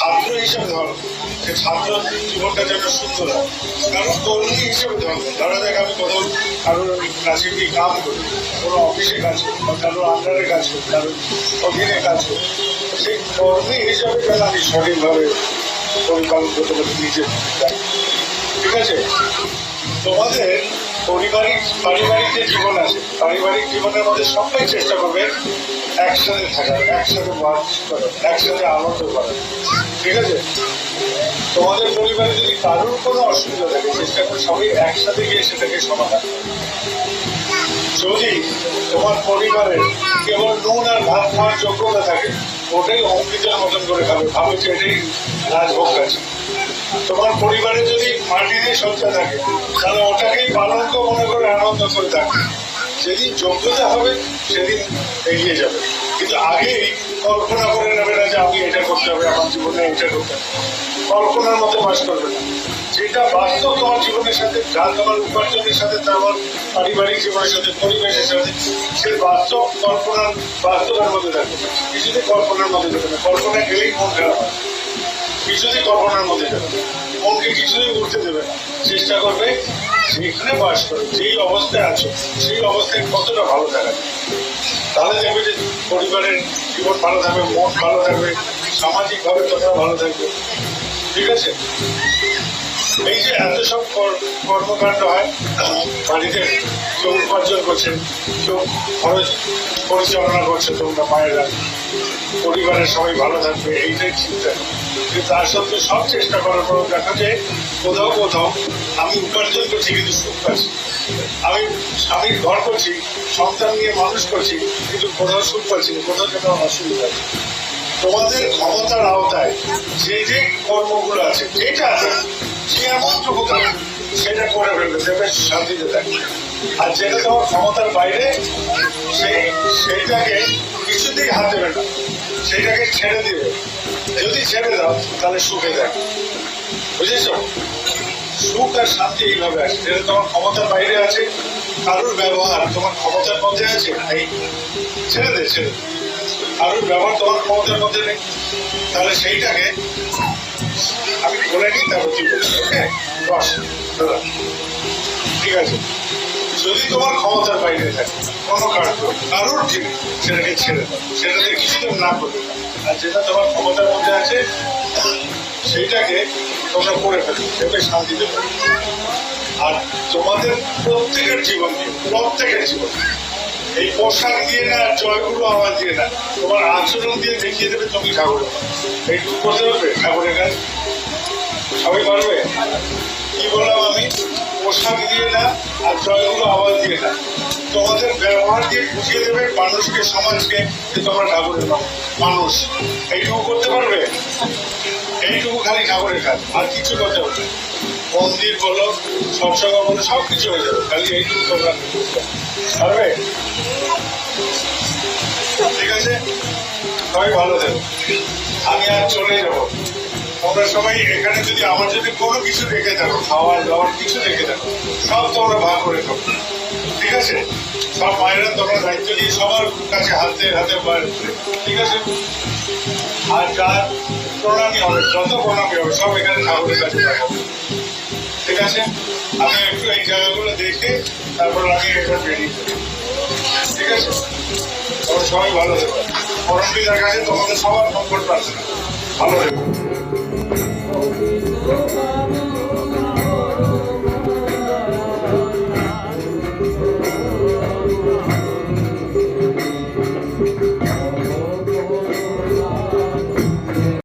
ছাত্র হিসেবে ধরো, যে ছাত্র জীবনটা যেন সুন্দর হয় কারণ কর্মী হিসেবে ধরো, ধরা যাক আমি কোথাও কারোর কাছে কি কাম করি, কোনো অফিসে কাজ করি, বা কারোর আন্ডারে কাজ করি, কারোর অধীনে কাজ করি, সেই কর্মী হিসাবে যেন আমি সঠিকভাবে পরিপালন করতে পারি নিজের ঠিক আছে? তোমাদের পারিবারিক পারিবারিক যে জীবন আছে, পারিবারিক জীবনের মধ্যে সবাই চেষ্টা করবে একসাথে থাকার, একসাথে বাস করার একসাথে আনন্দ করার। ঠিক আছে? তোমাদের পরিবারে যদি কারোর কোনো অসুবিধা থাকে, চেষ্টা করে সবাই একসাথে গিয়ে সেটাকে সমাধান যদি তোমার পরিবারে কেবল নুন আর ভাত খাওয়ার যোগ্যতা থাকে, ওটাই অমৃতের মতন করে খাবে, ভাবে যে এটাই রাজভোগ আছে। তোমার পরিবারে যদি মাটিতে সজ্জা থাকে, তাহলে ওটাকেই পালঙ্ক মনে করে আনন্দ করে থাকে। যেদিন যোগ্যতা হবে, সেদিন এগিয়ে যাবে। কিন্তু আগেই কল্পনা করে নেবে না যে আমি এটা করতে হবে, আমার জীবনে এটা করতে হবে। কল্পনার মতো বাস করবে না। যেটা বাস্তব তোমার জীবনের সাথে, যা তোমার উপার্জনের সাথে তোমার পারিবারিক জীবনের সাথে, পরিবেশের সাথে, সে বাস্তব কল্পনার বাস্তবের মধ্যে থাকবে। কিছুতে কল্পনার মধ্যে থাকবে না। কল্পনা গেলেই মন খারাপ হয়। কিছুতেই কল্পনার মধ্যে যাবে মনকে কিছুই উঠতে দেবে না। চেষ্টা করবে যেখানে বাস করে, যেই অবস্থায় আছো, সেই অবস্থায় কতটা ভালো থাকা তাহলে দেখবে যে পরিবারের জীবন ভালো থাকবে, মন ভালো থাকবে, সামাজিকভাবে তোমরা ভালো থাকবে। ঠিক আছে? এই যে এত সব কর- কর্মকাণ্ড হয়, বাড়িতে কেউ উপার্জন করছে, কেউ খরচ পরিচালনা করছে, তোমরা মায়েরা। পরিবারের সবাই ভালো থাকবে, এইটাই চিন্তা। কিন্তু তার সত্ত্বেও সব চেষ্টা করার পর দেখা যায়, কোথাও কোথাও আমি উপার্জন করছি, কিন্তু সুখ পাচ্ছি। আমি স্বামীর ঘর করছি, সন্তান নিয়ে মানুষ করছি, কিন্তু কোথাও সুখ পাচ্ছি না, কোথাও যেন অসুবিধা আছে তোমাদের ক্ষমতার আওতায় যে যে কর্মগুলো আছে, যেটা আছে যে এমনটুকু থাকে সেটা করে ফেলবে দেবে শান্তিতে থাকবে। আর যেটা তোমার ক্ষমতার বাইরে সেই সেইটাকে কিছুতেই হাত দেবে না। সেটাকে ছেড়ে দিবে। যদি ছেড়ে দাও, তাহলে সুখে দেয় বুঝেছ? সুখ আর শান্তি এইভাবে আসে যেটা তোমার ক্ষমতার বাইরে আছে, কারোর ব্যবহার তোমার ক্ষমতার মধ্যে আছে? এই ছেড়ে দে, ছেড়ে কারোর ব্যবহার তোমার ক্ষমতার মধ্যে নেই। তাহলে সেইটাকে বলে নিই, তারপর তুই ঠিক আছে। যদি তোমার ক্ষমতার বাইরে থাকে, কোনো কার্য কারোর ঠিক সেটাকে ছেড়ে দাও, সেটাতে কিছুদিন না করবে। আর যেটা তোমার ক্ষমতার মধ্যে আছে, সেইটাকে তোমরা করে ফেলো সেটা শান্তি দেবে। আর তোমাদের প্রত্যেকের জীবন দিয়ে প্রত্যেকের জীবন এই পোশাক দিয়ে না, জয়গুরু আওয়াজ দিয়ে না, তোমার আচরণ দিয়ে দেখিয়ে দেবে তুমি ঠাকুরের এইটুকু করতে পারবে ঠাকুরের কাজ সবাই পারবে? কি বললাম আমি? পোশাক দিয়ে না, আর জয়গুরু আওয়াজ দিয়ে না। তোমাদের ব্যবহার দিয়ে বুঝিয়ে দেবে মানুষকে, সমাজকে যে তোমরা ঠাকুরের মানুষ। এইটুকু করতে পারবে? এইটুকু খালি ঠাকুরের কাজ, আর কিছু করতে পারবে মন্দির বলো, সৎসঙ্গ বলো সব কিছু হয়ে যাবে। খালি এইটুকু তোমরা পারবে? ঠিক আছে? সবাই ভালো থেকো। আমি আর চলে যাব। তোমরা সবাই এখানে যদি আমার যদি কোনো কিছু রেখে থাকো, খাওয়ার, দাওয়ার কিছু রেখে থাকো, সব তোমরা ভাগ করে থাকো ঠিক আছে? সব মায়েরা তোমরা দায়িত্ব নিয়ে সবার কাছে হাতে হাতে ঠিক আছে? আর যার প্রণামী হবে, যত প্রণামী হবে, সব এখানে ঠাকুরের কাছে ঠিক আছে? আমি একটু এই জায়গাগুলো দেখে তারপর আমি এটা বেরিয়ে। ঠিক আছে? তোমরা সবাই ভালো থেকো। পরমপিতার কাছে তোমাদের সবার মঙ্গল প্রার্থনা ভালো থেকো Thank you.